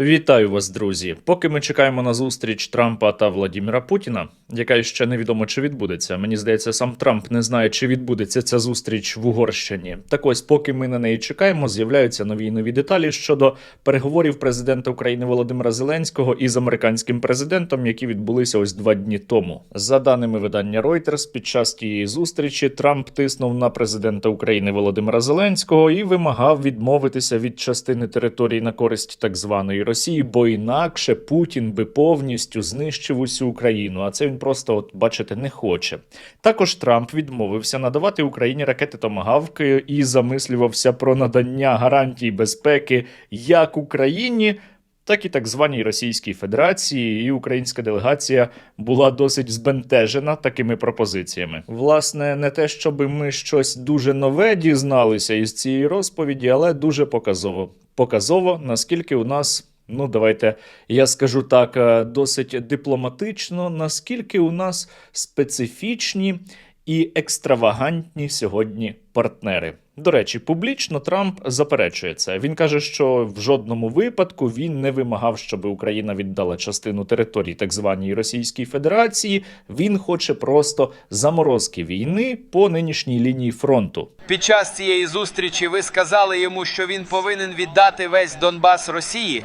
Вітаю вас, друзі. Поки ми чекаємо на зустріч Трампа та Владіміра Путіна, яка ще невідомо чи відбудеться. Мені здається, сам Трамп не знає, чи відбудеться ця зустріч в Угорщині. Так ось, поки ми на неї чекаємо, з'являються нові нові деталі щодо переговорів президента України Володимира Зеленського із американським президентом, які відбулися ось два дні тому. За даними видання Reuters, під час тієї зустрічі Трамп тиснув на президента України Володимира Зеленського і вимагав відмовитися від частини території на користь так званої Росії, бо інакше Путін би повністю знищив усю Україну. А це він просто, от бачите, не хоче. Також Трамп відмовився надавати Україні ракети Томагавки і замислювався про надання гарантій безпеки як Україні. Так і так званій Російській Федерації, і українська делегація була досить збентежена такими пропозиціями. Власне, не те, щоб ми щось дуже нове дізналися із цієї розповіді, але дуже показово. Показово, наскільки у нас. Ну, давайте я скажу так, е, досить дипломатично, наскільки у нас специфічні і екстравагантні сьогодні партнери. До речі, публічно Трамп заперечує це. Він каже, що в жодному випадку він не вимагав, щоб Україна віддала частину території так званій Російській Федерації. Він хоче просто заморозки війни по нинішній лінії фронту. Під час цієї зустрічі ви сказали йому, що він повинен віддати весь Донбас Росії.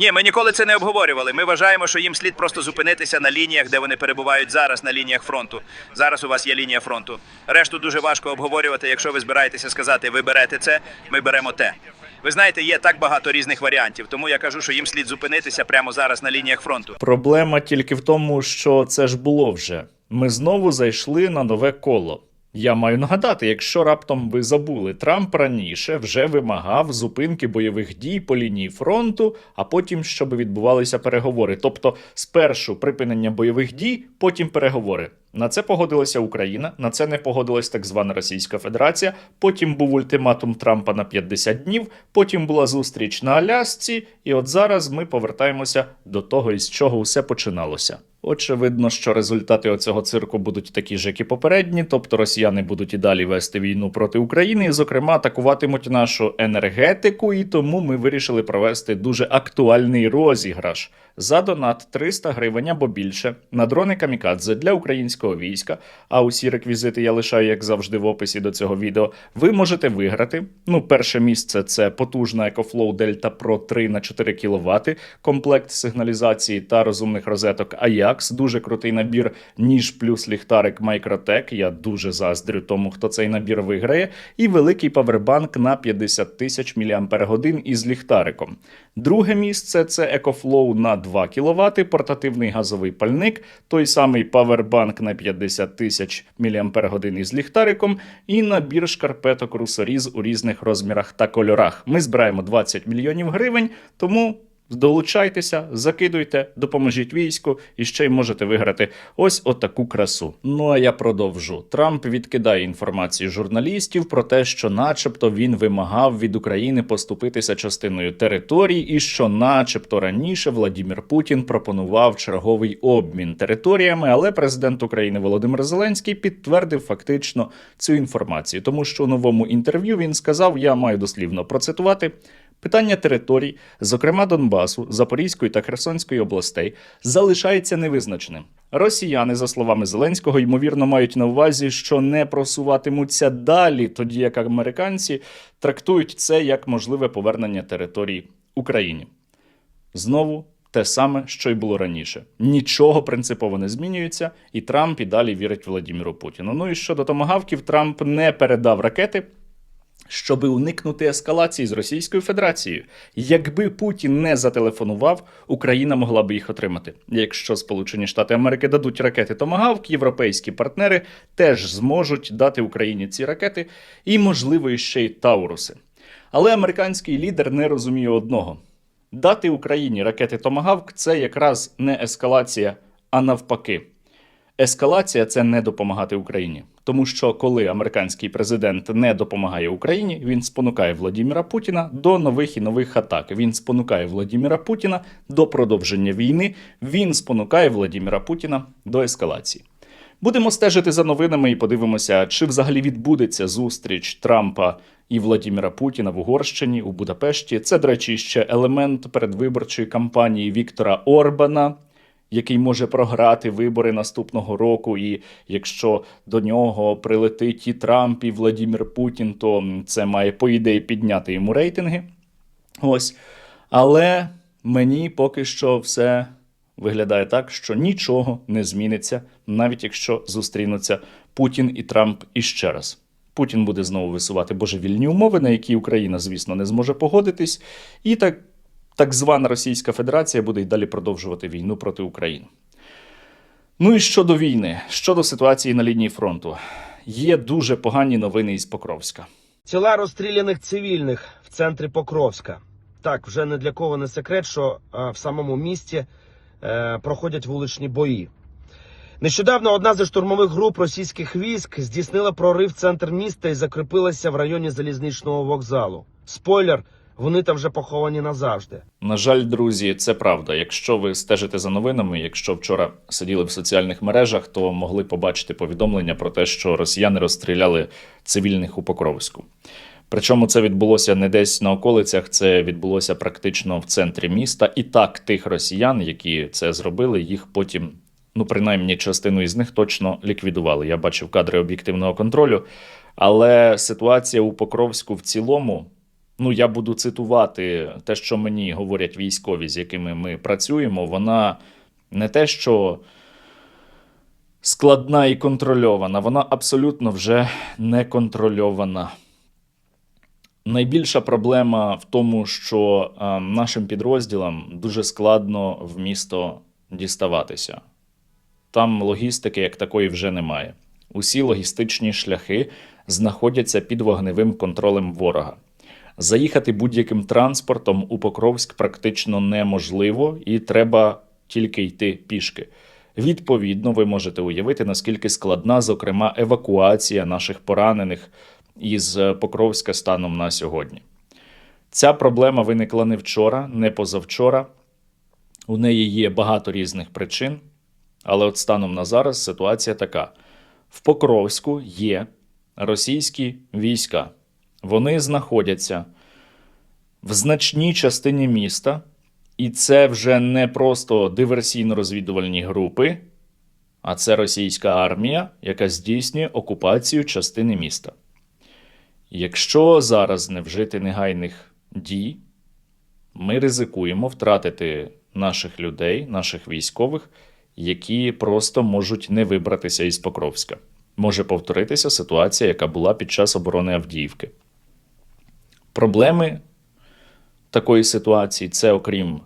Ні, ми ніколи це не обговорювали. Ми вважаємо, що їм слід просто зупинитися на лініях, де вони перебувають зараз, на лініях фронту. Зараз у вас є лінія фронту. Решту дуже важко обговорювати. Якщо ви збираєтеся сказати, ви берете це, ми беремо те. Ви знаєте, є так багато різних варіантів, тому я кажу, що їм слід зупинитися прямо зараз на лініях фронту. Проблема тільки в тому, що це ж було вже. Ми знову зайшли на нове коло. Я маю нагадати, якщо раптом ви забули, Трамп раніше вже вимагав зупинки бойових дій по лінії фронту, а потім щоб відбувалися переговори. Тобто, спершу припинення бойових дій, потім переговори. На це погодилася Україна, на це не погодилась так звана Російська Федерація. Потім був ультиматум Трампа на 50 днів. Потім була зустріч на Алясці, і от зараз ми повертаємося до того, із чого усе починалося. Очевидно, що результати оцього цирку будуть такі ж, як і попередні, тобто росіяни будуть і далі вести війну проти України, і, зокрема, атакуватимуть нашу енергетику, і тому ми вирішили провести дуже актуальний розіграш за донат 300 гривень або більше на дрони камікадзе для українського війська. А усі реквізити я лишаю, як завжди, в описі до цього відео. Ви можете виграти. Ну, перше місце це потужна EcoFlow Delta Pro 3 на 4 кВт, комплект сигналізації та розумних розеток Ajax. Дуже крутий набір, ніж плюс ліхтарик Microtech. Я дуже заздрю тому, хто цей набір виграє. І великий павербанк на 50 тисяч мАч із ліхтариком. Друге місце це EcoFlow на 2 кВт, портативний газовий пальник, той самий павербанк на 50 тисяч мАч із ліхтариком, і набір шкарпеток русоріз у різних розмірах та кольорах. Ми збираємо 20 мільйонів гривень, тому. Долучайтеся, закидуйте, допоможіть війську і ще й можете виграти ось отаку красу. Ну а я продовжу. Трамп відкидає інформацію журналістів про те, що, начебто, він вимагав від України поступитися частиною територій, і що, начебто, раніше Владімір Путін пропонував черговий обмін територіями, але президент України Володимир Зеленський підтвердив фактично цю інформацію, тому що у новому інтерв'ю він сказав: я маю дослівно процитувати. Питання територій, зокрема Донбасу, Запорізької та Херсонської областей, залишається невизначеним. Росіяни, за словами Зеленського, ймовірно, мають на увазі, що не просуватимуться далі, тоді як американці трактують це як можливе повернення територій Україні. Знову те саме, що й було раніше. Нічого принципово не змінюється, і Трамп і далі вірить Владіміру Путіну. Ну і щодо томагавків, Трамп не передав ракети щоби уникнути ескалації з Російською Федерацією. Якби Путін не зателефонував, Україна могла би їх отримати. Якщо Сполучені Штати Америки дадуть ракети Томагавк, європейські партнери теж зможуть дати Україні ці ракети і, можливо, ще й Тауруси. Але американський лідер не розуміє одного: дати Україні ракети Томагавк це якраз не ескалація, а навпаки. Ескалація це не допомагати Україні, тому що коли американський президент не допомагає Україні, він спонукає Владіміра Путіна до нових і нових атак. Він спонукає Владіміра Путіна до продовження війни. Він спонукає Владіміра Путіна до ескалації. Будемо стежити за новинами і подивимося, чи взагалі відбудеться зустріч Трампа і Владіміра Путіна в Угорщині у Будапешті. Це, до речі, ще елемент передвиборчої кампанії Віктора Орбана, який може програти вибори наступного року. І якщо до нього прилетить і Трамп, і Владімір Путін, то це має по ідеї підняти йому рейтинги. Ось. Але мені поки що все виглядає так, що нічого не зміниться, навіть якщо зустрінуться Путін і Трамп іще раз. Путін буде знову висувати божевільні умови, на які Україна, звісно, не зможе погодитись, і так, так звана Російська Федерація буде й далі продовжувати війну проти України. Ну і щодо війни, щодо ситуації на лінії фронту, є дуже погані новини із Покровська. Тіла розстріляних цивільних в центрі Покровська. Так, вже не для кого не секрет, що е, в самому місті е, проходять вуличні бої. Нещодавно одна зі штурмових груп російських військ здійснила прорив в центр міста і закріпилася в районі залізничного вокзалу. Спойлер, вони там вже поховані назавжди. На жаль, друзі, це правда. Якщо ви стежите за новинами, якщо вчора сиділи в соціальних мережах, то могли побачити повідомлення про те, що росіяни розстріляли цивільних у Покровську. Причому це відбулося не десь на околицях, це відбулося практично в центрі міста. І так, тих росіян, які це зробили, їх потім, ну принаймні, частину із них точно ліквідували. Я бачив кадри об'єктивного контролю. Але ситуація у Покровську в цілому, ну я буду цитувати те, що мені говорять військові, з якими ми працюємо, вона не те, що складна і контрольована, вона абсолютно вже не контрольована. Найбільша проблема в тому, що е, нашим підрозділам дуже складно в місто діставатися. Там логістики як такої вже немає. Усі логістичні шляхи знаходяться під вогневим контролем ворога. Заїхати будь-яким транспортом у Покровськ практично неможливо, і треба тільки йти пішки. Відповідно, ви можете уявити, наскільки складна, зокрема, евакуація наших поранених із е, Покровська станом на сьогодні. Ця проблема виникла не вчора, не позавчора. У неї є багато різних причин, але от станом на зараз ситуація така: в Покровську є російські війська. Вони знаходяться в значній частині міста, і це вже не просто диверсійно-розвідувальні групи, а це російська армія, яка здійснює окупацію частини міста. Якщо зараз не вжити негайних дій, ми ризикуємо втратити наших людей, наших військових, які просто можуть не вибратися із Покровська. Може повторитися ситуація, яка була під час оборони Авдіївки. Проблеми такої ситуації це, окрім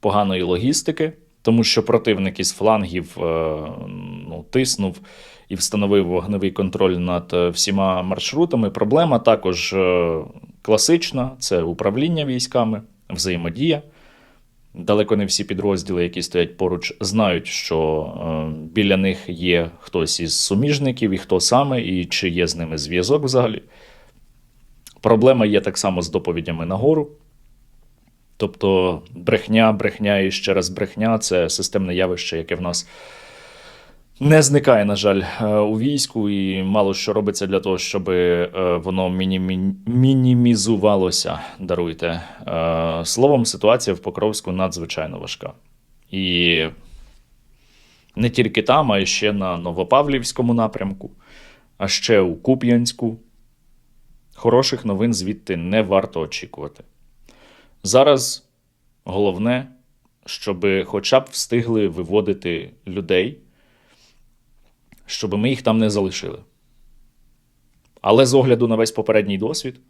поганої логістики, тому що противник із флангів е, ну, тиснув і встановив вогневий контроль над е, всіма маршрутами. Проблема також е, класична: це управління військами, взаємодія. Далеко не всі підрозділи, які стоять поруч, знають, що біля них є хтось із суміжників, і хто саме, і чи є з ними зв'язок взагалі. Проблема є так само з доповідями нагору. Тобто брехня, брехня і ще раз брехня це системне явище, яке в нас не зникає, на жаль, е, у війську, і мало що робиться для того, щоб е, воно мінімі- мінімізувалося. Даруйте. Е, Словом, ситуація в Покровську надзвичайно важка. І не тільки там, а ще на Новопавлівському напрямку, а ще у Куп'янську. Хороших новин звідти не варто очікувати. Зараз головне, щоб хоча б встигли виводити людей, щоб ми їх там не залишили. Але з огляду на весь попередній досвід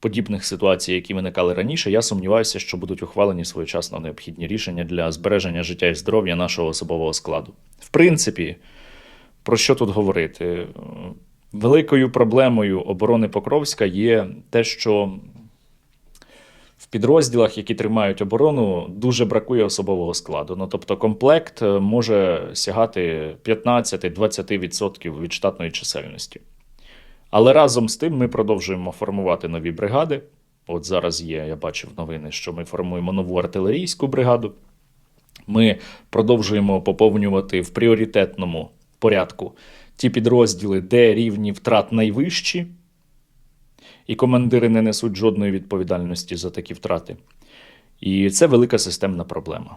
подібних ситуацій, які виникали раніше, я сумніваюся, що будуть ухвалені своєчасно необхідні рішення для збереження життя і здоров'я нашого особового складу. В принципі, про що тут говорити? Великою проблемою оборони Покровська є те, що в підрозділах, які тримають оборону, дуже бракує особового складу. Ну тобто, комплект е, може сягати 15-20% від штатної чисельності. Але разом з тим ми продовжуємо формувати нові бригади. От зараз є, я бачив новини, що ми формуємо нову артилерійську бригаду. Ми продовжуємо поповнювати в пріоритетному порядку ті підрозділи, де рівні втрат найвищі, і командири не несуть жодної відповідальності за такі втрати. І це велика системна проблема.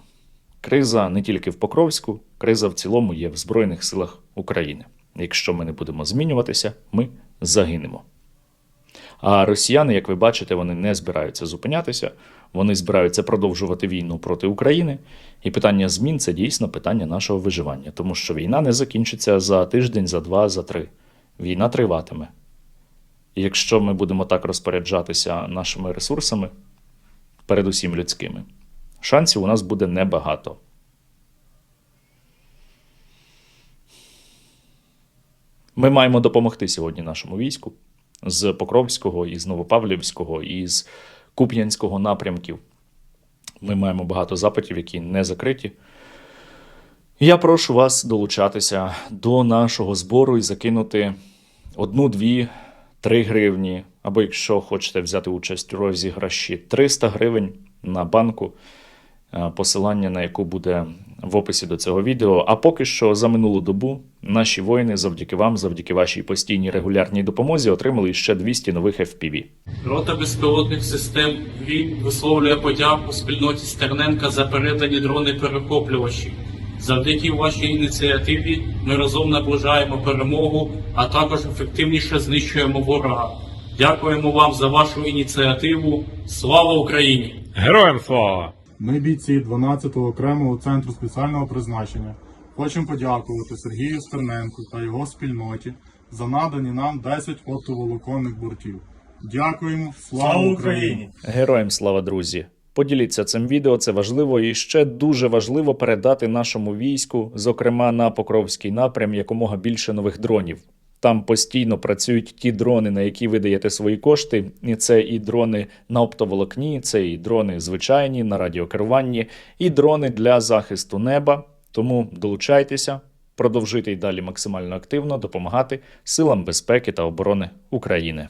Криза не тільки в Покровську, криза в цілому є в Збройних силах України. Якщо ми не будемо змінюватися, ми загинемо. А росіяни, як ви бачите, вони не збираються зупинятися, вони збираються продовжувати війну проти України. І питання змін це дійсно питання нашого виживання, тому що війна не закінчиться за тиждень, за два, за три. Війна триватиме. І якщо ми будемо так розпоряджатися нашими ресурсами, передусім людськими, шансів у нас буде небагато. Ми маємо допомогти сьогодні нашому війську з Покровського, із Новопавлівського, із Куп'янського напрямків. Ми маємо багато запитів, які не закриті. Я прошу вас долучатися до нашого збору і закинути одну, дві, три гривні, або якщо хочете взяти участь у розіграші 300 гривень на банку, е, посилання на яку буде в описі до цього відео. А поки що за минулу добу наші воїни, завдяки вам, завдяки вашій постійній регулярній допомозі, отримали ще 200 нових FPV. Рота безпілотних систем ВІ висловлює подяку спільноті Стерненка за передані дрони-перехоплювачі. Завдяки вашій ініціативі ми разом наближаємо перемогу, а також ефективніше знищуємо ворога. Дякуємо вам за вашу ініціативу. Слава Україні! Героям слава! Ми, бійці 12-го окремого центру спеціального призначення, хочемо подякувати Сергію Стерненку та його спільноті за надані нам 10 оптоволоконних бортів. Дякуємо, слава Україні! Героям слава, друзі! Поділіться цим відео, це важливо і ще дуже важливо передати нашому війську, зокрема на Покровський напрям, якомога більше нових дронів. Там постійно працюють ті дрони, на які ви даєте свої кошти. І це і дрони на оптоволокні, це і дрони звичайні на радіокеруванні, і дрони для захисту неба. Тому долучайтеся, продовжуйте й далі максимально активно допомагати силам безпеки та оборони України.